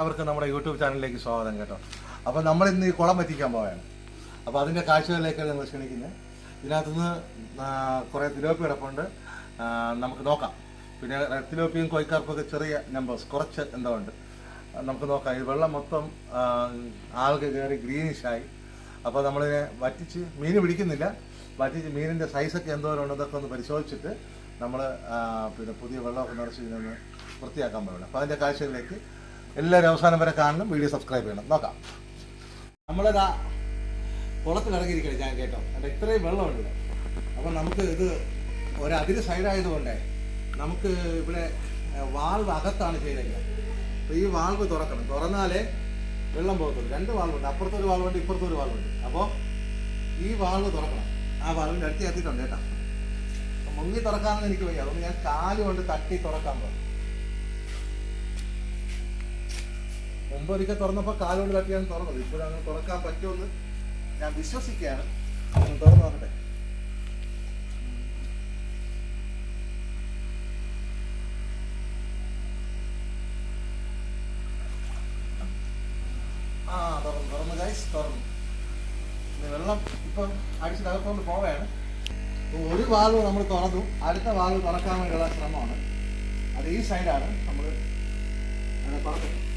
അവർക്ക് നമ്മുടെ യൂട്യൂബ് ചാനലിലേക്ക് സ്വാഗതം കേട്ടോ. അപ്പോൾ നമ്മൾ ഇന്ന് ഈ കുളം എത്തിക്കാൻ പോവുകയാണ് അപ്പോൾ അതിന്റെ കാഴ്ചകളിലേക്കാണ് നിങ്ങൾ ക്ഷണിക്കുന്നത്. ഇതിനകത്തുനിന്ന് കുറേ തിലോപ്പി കിടപ്പുണ്ട് നമുക്ക് നോക്കാം. പിന്നെ തിലോപ്പിയും കൊയ്ക്കാർപ്പൊക്കെ ചെറിയ നമ്പേഴ്സ് കുറച്ച് എന്തോ ഉണ്ട്. നമുക്ക് നോക്കാം. ഈ വെള്ളം മൊത്തം ആൾക്ക് കയറി ഗ്രീനിഷായി അപ്പോൾ നമ്മളിതിനെ വറ്റിച്ച് മീൻ പിടിക്കുന്നില്ല. വറ്റിച്ച് മീനിന്റെ സൈസൊക്കെ എന്തോരം ഉണ്ടെന്നൊക്കെ ഒന്ന് പരിശോധിച്ചിട്ട് നമ്മൾ പിന്നെ പുതിയ വെള്ളമൊക്കെ നിറച്ച് ഇതിനൊന്ന് വൃത്തിയാക്കാൻ പോകണം അപ്പോൾ അതിന്റെ കാഴ്ചകളിലേക്ക് എല്ലാവരും അവസാനം വരെ കാണണം വീഡിയോ സബ്സ്ക്രൈബ് ചെയ്യണം. നോക്കാം. നമ്മളിതാ കുളത്തിൽ ഇറങ്ങിയിരിക്കണം ഞാൻ കേട്ടോ. അവിടെ ഇത്രയും വെള്ളമുണ്ട്. അപ്പം നമുക്ക് ഇത് ഒരതിര് സൈഡായതുകൊണ്ട് നമുക്ക് ഇവിടെ വാൾവ് അകത്താണ് ചെയ്തേക്കുന്നത് അപ്പോൾ ഈ വാൾവ് തുറക്കണം. തുറന്നാലേ വെള്ളം പോകത്തുള്ളൂ. രണ്ട് വാൾവുണ്ട് അപ്പുറത്തൊരു വാൾവുണ്ട് ഇപ്പുറത്തൊരു വാൾവുണ്ട് അപ്പോൾ ഈ വാൾവ് തുറക്കണം. ആ വാൾവിന്റെ അടുത്ത് എത്തിയിട്ടുണ്ട് കേട്ടോ. അപ്പം മുങ്ങി തുറക്കാമെന്ന് എനിക്ക് വയ്യ. അതുകൊണ്ട് ഞാൻ കാൽ കൊണ്ട് തട്ടി തുറക്കാൻ പോകും മുമ്പ് ഒരിക്കൽ തുറന്നപ്പോൾ കാലുകൊണ്ട് തട്ടിയാണ് തുറന്നത്. ഇപ്പോഴും അങ്ങനെ തുറക്കാൻ പറ്റുമെന്ന് ഞാൻ വിശ്വസിക്കുകയാണ്. തുറന്നു നോക്കട്ടെ. ആ തുറന്നു തുറന്നു ഗൈസ് തുറന്നു. വെള്ളം ഇപ്പം അടിച്ച് തകർത്തുകൊണ്ട് പോവുകയാണ്. ഒരു വാൽവ് നമ്മൾ തുറന്നു. അടുത്ത വാൽവ് തുറക്കാൻ വേണ്ടിയുള്ള ശ്രമമാണ്. അത് ഈ സൈഡാണ് നമ്മൾ തുറക്കുന്നത്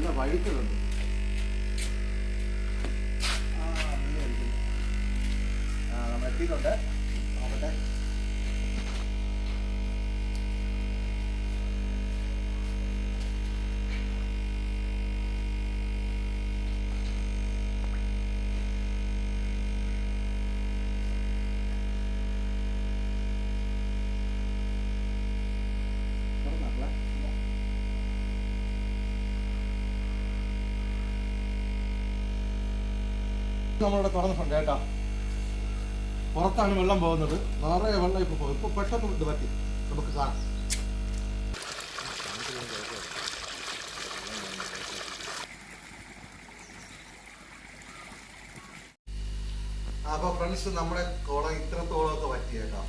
നല്ല വഴുക്കലുണ്ട് ആ, എത്തിയിട്ടുണ്ട്. നമ്മളിവിടെ തുറന്നിട്ടുണ്ട് കേട്ടോ. പുറത്താണ് വെള്ളം പോകുന്നത്. നിറയെ വെള്ളം ഇപ്പൊ പോകും. ഇപ്പൊ പെട്ടെന്ന് ഇത് പറ്റി. നമുക്ക് കാണാം. അപ്പൊ ഫ്രണ്ട്സ് നമ്മുടെ കുളം ഇത്രത്തോളം ഒക്കെ പറ്റി കേട്ടോ.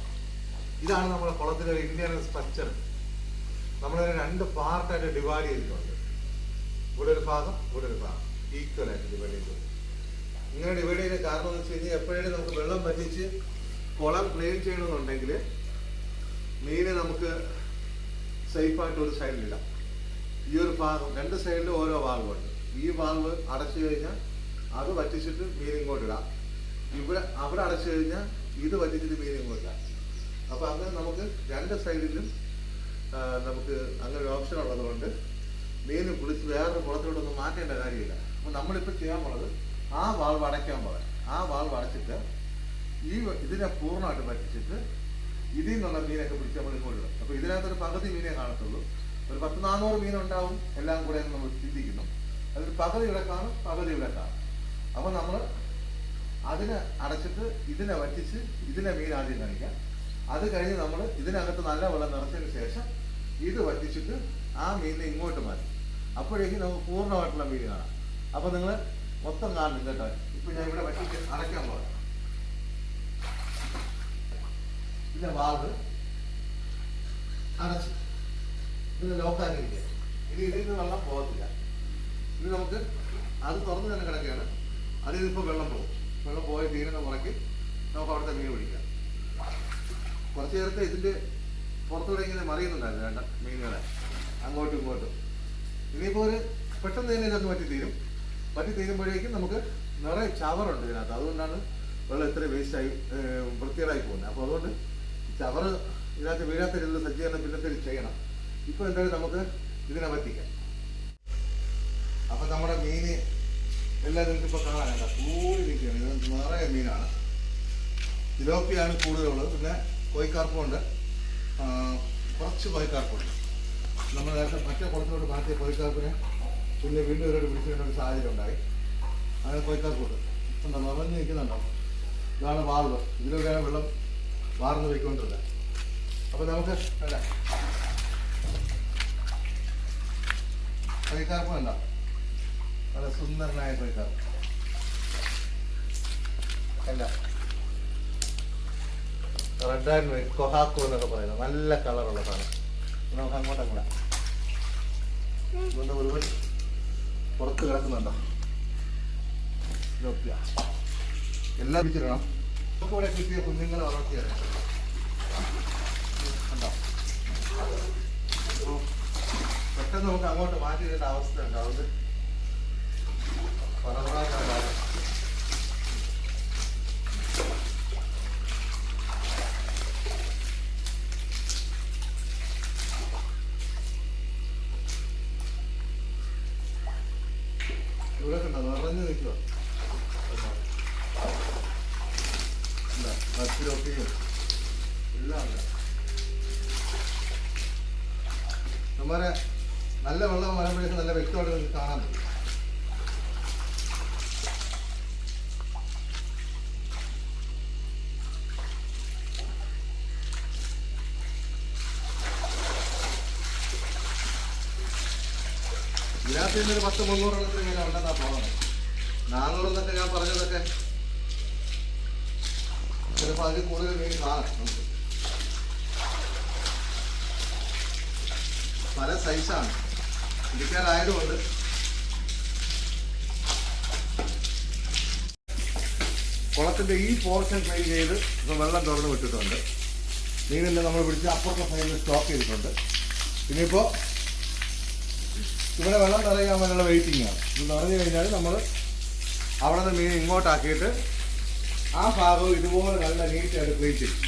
ഇതാണ് നമ്മുടെ കുളത്തിലെ ഒരു ഇന്ത്യൻ സ്ട്രക്ചർ നമ്മളൊരു രണ്ട് പാർട്ടായിട്ട് ഡിവൈഡ് ചെയ്തിട്ടുണ്ട്. ഇവിടെ ഒരു ഭാഗം ഇവിടെ ഒരു ഭാഗം. ഈക്വൽ ആയിട്ട് ഡിവൈഡ് ചെയ്തിട്ടുണ്ട്. ഇങ്ങനെ ഡിവൈഡ് ചെയ്യുന്ന കാരണം എന്ന് വെച്ച് കഴിഞ്ഞാൽ എപ്പോഴേലും നമുക്ക് വെള്ളം പറ്റിച്ച് കുളം ക്ലീൻ ചെയ്യണമെന്നുണ്ടെങ്കിൽ മീനെ നമുക്ക് സേഫായിട്ട് ഒരു സൈഡിലിടാം. ഈ ഒരു ഭാഗം രണ്ട് സൈഡിലും ഓരോ ഭാഗമുണ്ട് ഈ ഭാഗം അടച്ചു കഴിഞ്ഞാൽ അത് വറ്റിച്ചിട്ട് മീൻ ഇങ്ങോട്ട് ഇടാം. ഇവിടെ അവിടെ അടച്ചു കഴിഞ്ഞാൽ ഇത് വറ്റിച്ചിട്ട് മീൻ ഇങ്ങോട്ട് ഇടാം. അപ്പോൾ അങ്ങനെ നമുക്ക് രണ്ട് സൈഡിലും നമുക്ക് അങ്ങനെ ഒരു ഓപ്ഷൻ ഉള്ളതുകൊണ്ട് മീൻ കുളിച്ച് വേറൊരു കുളത്തിലോട്ടൊന്നും മാറ്റേണ്ട കാര്യമില്ല. അപ്പോൾ നമ്മളിപ്പോൾ ചെയ്യാൻ പോണത് ആ വാൾ അടയ്ക്കാൻ പറയാം ആ വാൾ അടച്ചിട്ട് ഈ ഇതിനെ പൂർണമായിട്ട് പറ്റിച്ചിട്ട് ഇതിൽ നിന്നുള്ള മീനൊക്കെ പിടിച്ച് നമ്മൾ ഇങ്ങോട്ട് അപ്പോൾ ഇതിനകത്തൊരു പകുതി മീനേ കാണത്തുള്ളൂ. ഒരു പത്ത് നാനൂറ് മീനുണ്ടാവും എല്ലാം കൂടെ നമ്മൾ ചിന്തിക്കുന്നു. അതൊരു പകുതി ഇവിടെ കാണും പകുതി ഇവിടെ കാണും. അപ്പോൾ നമ്മൾ അതിനെ അടച്ചിട്ട് ഇതിനെ വറ്റിച്ച് ഇതിനെ മീൻ ആദ്യം കാണിക്കാം. അത് കഴിഞ്ഞ് നമ്മൾ ഇതിനകത്ത് നല്ല വെള്ളം നിറച്ചതിന് ശേഷം ഇത് വറ്റിച്ചിട്ട് ആ മീനിനെ ഇങ്ങോട്ട് മാറ്റി. അപ്പോഴേക്കും നമുക്ക് പൂർണമായിട്ടുള്ള മീൻ കാണാം. അപ്പോൾ നിങ്ങൾ മൊത്തം നാല് കേട്ടോ ഇപ്പൊ ഞാൻ ഇവിടെ വറ്റിച്ച് അടയ്ക്കാൻ പോകാം ഇതിന്റെ വാൾവ് അടച്ച് ഇത് ലോക്കാക്കിയിരിക്കുക ഇനി ഇതിൽ നിന്ന് വെള്ളം പോകത്തില്ല. ഇനി നമുക്ക് അത് തുറന്ന് തന്നെ കിടക്കുകയാണ്. അതിൽ ഇപ്പോൾ വെള്ളം പോകും. വെള്ളം പോയി തീരുന്ന മുറയ്ക്ക് നമുക്ക് അവിടുത്തെ മീൻ പിടിക്കാം. കുറച്ച് നേരത്തെ ഇതിന്റെ പുറത്തൂടെ ഇങ്ങനെ മറിയുന്നുണ്ടായിരുന്നു വേണ്ട മീനുകളെ. അങ്ങോട്ടും ഇങ്ങോട്ടും. ഇനിയിപ്പോൾ ഒരു പെട്ടെന്ന് തന്നെ ഇതൊന്ന് പറ്റി തീരും പറ്റി തീരുമ്പോഴേക്കും നമുക്ക് നിറയെ ചവറുണ്ട് ഇതിനകത്ത്. അതുകൊണ്ടാണ് വെള്ളം ഇത്ര വേസ്റ്റായി വൃത്തികേടായി പോകുന്നത്. അപ്പോൾ അതുകൊണ്ട് ചവറ് ഇതിനകത്ത് വീഴാത്ത രീതിയിൽ സജ്ജീകരണം പിന്നത്തിൽ ചെയ്യണം. ഇപ്പോൾ എന്തായാലും നമുക്ക് ഇതിനെ പറ്റിക്കാം അപ്പം നമ്മുടെ മീൻ എല്ലാം നിങ്ങൾക്ക് ഇപ്പോൾ കാണാനുണ്ട് കൂടി നിൽക്കുകയാണ് ഇത് നിറയെ മീനാണ്. തിലോപ്പിയാണ് കൂടുതലുള്ളത്. പിന്നെ കോയിക്കാർപ്പുണ്ട് കുറച്ച് കോയിക്കാർപ്പുണ്ട് നമ്മൾ നേരത്തെ മറ്റേ കുളത്തിലോട്ട് മാറ്റിയ കോയിക്കാർപ്പിനെ പിന്നെ വീണ്ടും ഇവരോട് പിടിച്ചിരുന്ന ഒരു സാഹചര്യം ഉണ്ടായി. അങ്ങനെ കൊയ്ത്താക്കൂട്ട് ഉണ്ടോ നിറഞ്ഞ് നിൽക്കുന്നുണ്ടോ? ഇതാണ് വാൾവ് ഇതിലൂടെയാണ് വെള്ളം വാർന്ന് പോയിക്കൊണ്ടിരുന്നത് അപ്പോൾ നമുക്ക് അല്ല? കോയിക്കാർപ്പ് ഉണ്ടോ നല്ല സുന്ദരനായ കോയിക്കാർപ്പ് അല്ല. റെഡ് ആൻഡ് കൊഹാക്കോ എന്നൊക്കെ പറയുന്നത് നല്ല കളറുള്ള സാധനം. നമുക്ക് അങ്ങോട്ട് അങ്ങോട്ട് ഇതുകൊണ്ട് മുഴുവൻ പുറത്ത് കിടക്കുന്നുണ്ടോ? ഇതൊക്കെയാ. എല്ലാം വിളിച്ചിടണം നമുക്ക് ഇവിടെ കിട്ടിയ കുഞ്ഞുങ്ങളെ വളർത്തിയാണ് പെട്ടെന്ന് നമുക്ക് അങ്ങോട്ട് മാറ്റിയിടേണ്ട അവസ്ഥ ഉണ്ട് അതുകൊണ്ട് പറവറാക്കാണ് ഇവിടെ കണ്ടോ നിറഞ്ഞു നിൽക്കുക മത്തിലൊക്കെയും എല്ലാം നമ്മുടെ നല്ല വെള്ളം വരുമ്പോഴേക്കും നല്ല വ്യക്തമായിട്ട് നിങ്ങൾക്ക് കാണാൻ പറ്റും. ഇതിനകത്ത് ഒരു പത്ത് മുന്നൂറെണ്ണത്തിന് ഇങ്ങനെ ഉണ്ടെന്നാ തോന്നുന്നത് നാനൂറെന്നൊക്കെ ഞാൻ പറഞ്ഞതൊക്കെ ചിലപ്പോൾ അതിൽ കൂടുതൽ മീൻ കാണാം. നമുക്ക് പല സൈസാണ് ഇരിക്കാറായതുകൊണ്ട് കുളത്തിന്റെ ഈ പോർഷൻ ക്ലീൻ ചെയ്ത് ഇപ്പൊ വെള്ളം തുറന്ന് വിട്ടിട്ടുണ്ട്. മീനെല്ലാം നമ്മൾ പിടിച്ച് അപ്പുറത്തെ സൈഡിൽ സ്റ്റോക്ക് ചെയ്തിട്ടുണ്ട്. ഇപ്പോ ഇവിടെ വെള്ളം നിറയാൻ വേണ്ടിയുള്ള വെയിറ്റിംഗ് ആണ്. ഇത് നിറഞ്ഞു കഴിഞ്ഞാൽ നമ്മൾ അവിടെ നിന്ന് മീൻ ഇങ്ങോട്ടാക്കിയിട്ട് ആ ഭാഗവും ഇതുപോലെ നല്ല നീറ്റായിട്ട് ക്ലീൻ ചെയ്യും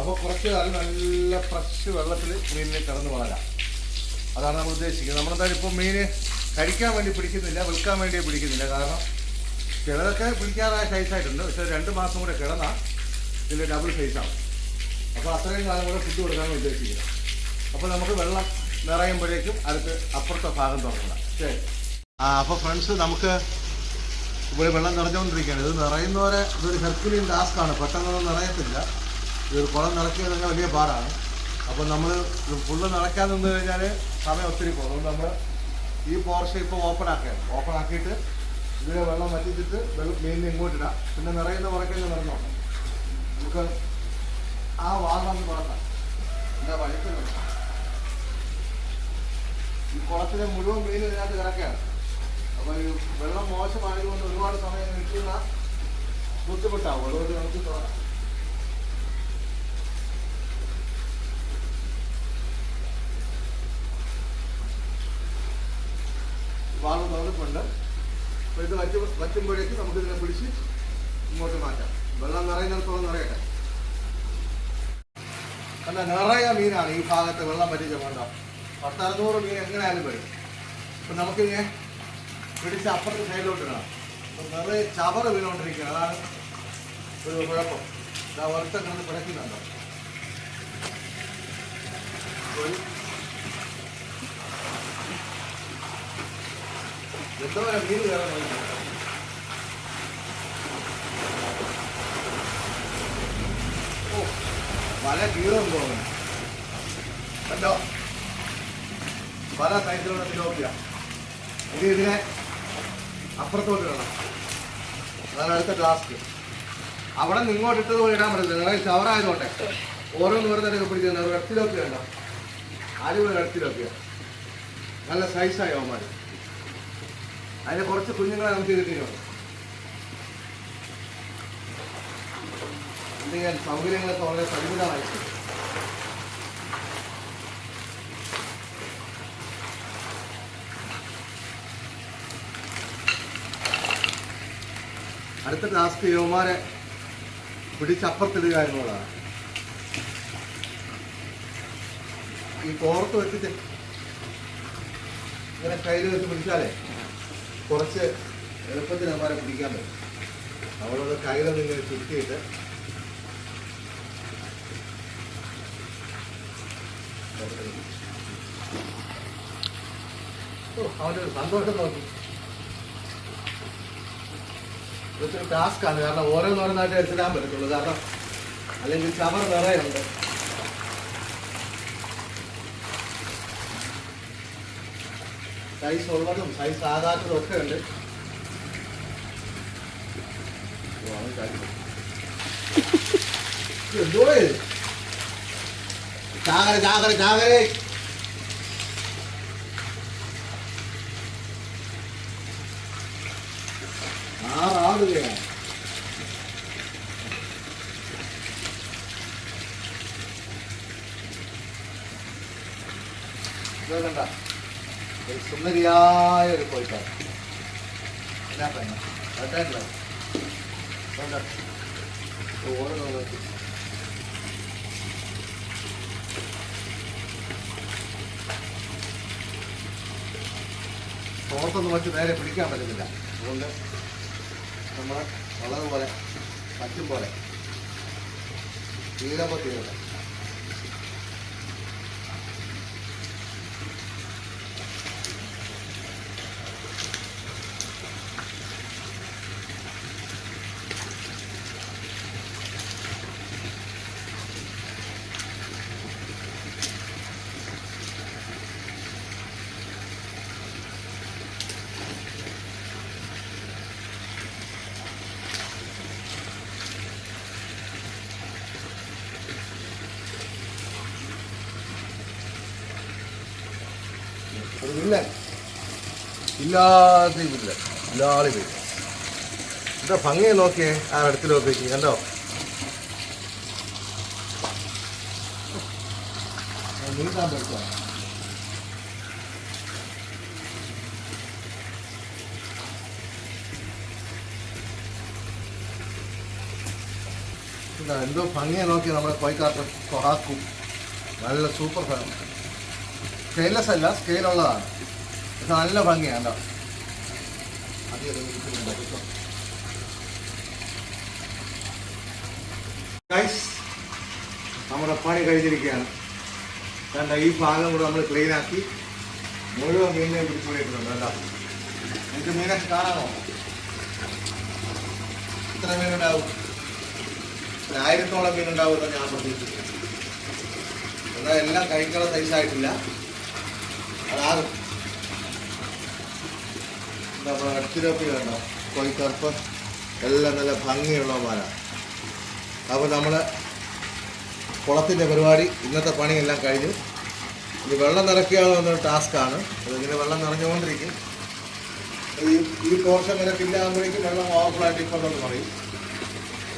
അപ്പോൾ കുറച്ച് കാലം നല്ല ഫ്രഷ് വെള്ളത്തിൽ മീനിനെ കിടന്ന് വളരാം. അതാണ് നമ്മൾ ഉദ്ദേശിക്കുന്നത്. നമ്മളെന്തായാലും ഇപ്പോൾ മീൻ കഴിക്കാൻ വേണ്ടി പിടിക്കുന്നില്ല വിൽക്കാൻ വേണ്ടി പിടിക്കുന്നില്ല. കാരണം ചിലതൊക്കെ പിടിക്കാറായ സൈസായിട്ടുണ്ട് പക്ഷേ രണ്ട് മാസം കൂടെ കിടന്നാൽ ഇതിന്റെ ഡബിൾ സൈസാണ് അപ്പോൾ അത്രയും കാലം കൂടെ ഫുഡ് കൊടുക്കാനാണ് ഉദ്ദേശിക്കുന്നത് അപ്പോൾ നമുക്ക് വെള്ളം നിറയുമ്പോഴേക്കും അടുത്ത് അപ്പുറത്തെ ഭാഗം തുറക്കണം. ശരി. ആ അപ്പോൾ ഫ്രണ്ട്സ് നമുക്ക് ഇവിടെ വെള്ളം നിറഞ്ഞുകൊണ്ടിരിക്കുകയാണ്. ഇത് നിറയുന്നവരെ ഇതൊരു ഹെർക്കുലിയൻ ടാസ്ക്കാണ് പെട്ടെന്നൊന്നും നിറയത്തില്ല. ഇതൊരു കുളം നിറയ്ക്കുക തന്നെ വലിയ പാടാണ്. അപ്പോൾ നമ്മൾ ഫുള്ള് നിറയ്ക്കാൻ നിന്ന് കഴിഞ്ഞാൽ സമയം ഒത്തിരി പോകും. അതുകൊണ്ട് നമ്മൾ ഈ പോർഷൻ ഇപ്പോൾ ഓപ്പൺ ആക്കുകയാണ്. ഓപ്പൺ ആക്കിയിട്ട് ഇതിലെ വെള്ളം വറ്റിച്ചിട്ട് വെള്ളം ഇങ്ങോട്ട് ഇങ്ങോട്ടിടാം പിന്നെ നിറയുന്ന പുറക്കേന്ന് നിറഞ്ഞു നമുക്ക് ആ വാങ്ങാൻ തുറക്കാം. എന്താ വഴുക്കുന്നുണ്ട് ഈ കുളത്തിലെ മുഴുവൻ മെയിൻ ഇതിനകത്ത് കിടക്കുകയാണ്. അപ്പോൾ ഈ വെള്ളം മോശമായതുകൊണ്ട് ഒരുപാട് സമയം നിൽക്കുന്ന ബുദ്ധിമുട്ടാവും. അതുകൊണ്ട് നമുക്ക് തുടങ്ങാം. വാൾ തുറന്നിട്ടുണ്ട്. അപ്പോൾ ഇത് വച്ച് വറ്റുമ്പോഴേക്ക് നമുക്ക് ഇതിനെ പിടിച്ച് ഇങ്ങോട്ട് മാറ്റാം. വെള്ളം നിറയുന്നിടത്തോളം നിറയട്ടെ. അല്ല നിറയ മീനാണ് ഈ ഭാഗത്ത് വെള്ളം പറ്റിച്ച വേണ്ട പത്തറുന്നൂറ് മീൻ എങ്ങനെയായാലും വരും. അപ്പം നമുക്കിങ്ങനെ പിടിച്ച് അപ്പുറത്തെ സൈഡിലോട്ട് ഇടണം. അപ്പം നിറയെ ചവറ് വീണുകൊണ്ടിരിക്കുകയാണ്. അതാണ് ഒരു കുഴപ്പം. ഇതാ വറുത്ത കിടന്ന് പിടയ്ക്കുന്നുണ്ടോ. എന്തോ മീൻ കയറാൻ ഓ വല കീറും തോന്നുന്നു. കണ്ടോ? പല സൈസിലുള്ള തിലോപ്പിയ ഇനി ഇതിനെ അപ്പുറത്തോട്ട് ഇടണം അതാണ് അടുത്ത ടാസ്ക് അവിടെ നിന്ന് ഇങ്ങോട്ട് ഇട്ടത് പോലെ ഇടാൻ പറ്റില്ല നിങ്ങളെ ആയതുകൊണ്ട് ഓരോന്ന് ഓരോന്നൊക്കെ പിടിക്കുന്നത് ഒരു ഇടത്തിലോപ്പിയ ആരും അടിപൊളി ഇടത്തിലോപ്പിയ നല്ല സൈസായി അവന്മാർ അതിന് കുറച്ച് കുഞ്ഞുങ്ങളെ നമുക്ക് കിട്ടിയിട്ടുണ്ട് എന്ത് ചെയ്യാൻ? സൗകര്യങ്ങളൊക്കെ വളരെ പരിമിതമായിട്ടുണ്ട്. അടുത്ത ടാസ്ക് യുവമാരെ പിടിച്ചപ്പുറത്തിടുക എന്നുള്ളതാണ് ഈ കോർത്ത് വെച്ചിട്ട് ഇങ്ങനെ കയ്യിൽ വെച്ച് പിടിച്ചാലേ കുറച്ച് എളുപ്പത്തിൽ അവന്മാരെ പിടിക്കാൻ പറ്റും. അവളത് കയ്യിലൊന്നും ഇങ്ങനെ ചുറ്റിയിട്ട് ഓ, അവന്റെ ഒരു സന്തോഷം നോക്കി ഇതൊരു ടാസ്ക്കാണ് കാരണം ഓരോന്നോരോന്നായിട്ട് എടുത്തിടാൻ പറ്റത്തുള്ളൂ. കാരണം അല്ലെങ്കിൽ കവർ നിറയുണ്ട് സൈസ് ഉള്ളതും സൈസ് ആകാത്തതും ഒക്കെ ഉണ്ട്. ആ ഇത് കണ്ട. ഒരു സുന്ദരിയായ ഒരു കോഴിക്കാർ എന്നാ വെച്ച് നേരെ പിടിക്കാൻ പറ്റുന്നില്ല അതുകൊണ്ട് നമ്മൾ ഉള്ളതുപോലെ പറ്റും പോലെ. തീരപ്പോൾ തീരട്ടെ വില്ലൻ ഇല്ലാത്ത വില്ലൻ ഇല്ലാളി വില്ലൻ എന്താ ഭംഗിയെ നോക്കിയേ ആ അടുത്തിൽ നോക്കി കണ്ടോ? എന്തോ ഭംഗിയെ നോക്കി നമ്മുടെ കോഴിക്കാട്ട് കൊറാക്കും. നല്ല സൂപ്പർ ഫാൻ സ്കെയിലെസ് അല്ല സ്കെയിലുള്ളതാണ് പക്ഷെ നല്ല ഭംഗിയാണ് കേട്ടോ നമ്മുടെ പണി കഴിഞ്ഞിരിക്കുകയാണ്. കണ്ട ഈ ഭാഗം കൂടെ നമ്മൾ ക്ലീൻ ആക്കി മുഴുവൻ മീനിനെ പിടിച്ചുകൊണ്ടിട്ടുണ്ട് കേട്ടോ നിങ്ങൾക്ക് മീനെ കാണാമോ? ഇത്ര മീനുണ്ടാവും? ആയിരത്തോളം മീനുണ്ടാവുമെന്ന് ഞാൻ പ്രതീക്ഷിക്കുന്നു. എന്നാൽ എല്ലാം കഴിക്കാനുള്ള സൈസായിട്ടില്ല അതാകും നമ്മുടെ അടുത്തിലൊക്കെ കണ്ടോ? കോഴിക്കറുപ്പ് എല്ലാം നല്ല ഭംഗിയുള്ളവന്മാരാണ് അപ്പോൾ നമ്മൾ കുളത്തിന്റെ പരിപാടി ഇന്നത്തെ പണിയെല്ലാം കഴിഞ്ഞു. ഇനി വെള്ളം നിറയ്ക്കുക എന്നൊരു ടാസ്ക്കാണ് അതിങ്ങനെ വെള്ളം നിറഞ്ഞുകൊണ്ടിരിക്കും. ഈ ഈ പോർഷൻ വരെ ഫില്ലാകുമ്പോഴേക്കും വെള്ളം ഓവർഫ്ലോ ആയിട്ട് ഇപ്പോൾ എന്ന് പറയും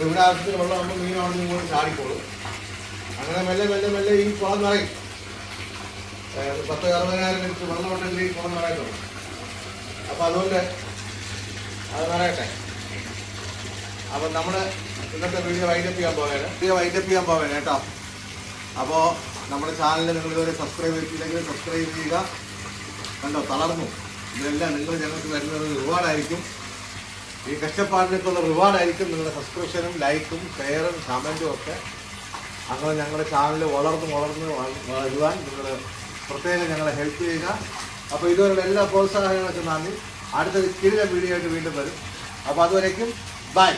ഇവിടെ ആവശ്യത്തിന് വെള്ളം നമ്മൾ അവിടെ നിന്ന് ചാടിക്കോളും. അങ്ങനെ മെല്ലെ മെല്ലെ മെല്ലെ ഈ കുളം നിറയും. പത്ത് അറുപതിനായിരം ലിറ്റർ വെള്ളം ഉണ്ടെങ്കിൽ ഈ കുളം നിറയത്തുള്ളൂ അപ്പോൾ അതുകൊണ്ട് അത് നിറയട്ടെ അപ്പം നമ്മൾ ഇന്നത്തെ വീഡിയോ വൈൻഡപ്പ് ചെയ്യാൻ പോവുകയാണ്. വീഡിയോ വൈൻഡപ്പ് ചെയ്യാൻ പോവുകയാണ് കേട്ടോ. അപ്പോൾ നമ്മുടെ ചാനലിൽ നിങ്ങൾ ഇതുവരെ സബ്സ്ക്രൈബ് ചെയ്തില്ലെങ്കിൽ സബ്സ്ക്രൈബ് ചെയ്യുക. കണ്ടോ തളർന്നു. ഇതെല്ലാം നിങ്ങൾ ഞങ്ങൾക്ക് തരുന്നത് റിവാർഡായിരിക്കും ഈ കഷ്ടപ്പാടിനൊക്കെയുള്ള റിവാർഡായിരിക്കും നിങ്ങളുടെ സബ്സ്ക്രിപ്ഷനും ലൈക്കും ഷെയറും കമന്റും ഒക്കെ. അങ്ങനെ ഞങ്ങളുടെ ചാനൽ വളർന്ന് വളർന്ന് വരുവാൻ നിങ്ങൾ പ്രത്യേകം ഞങ്ങളെ ഹെൽപ്പ് ചെയ്യുക. അപ്പോൾ ഇതുവരെയുള്ള എല്ലാ പ്രോത്സാഹനങ്ങൾക്കും നന്ദി അടുത്ത കിഴിഞ്ഞ വീഡിയോ ആയിട്ട് വീണ്ടും വരും. അപ്പോൾ അതുവരേക്കും ബൈ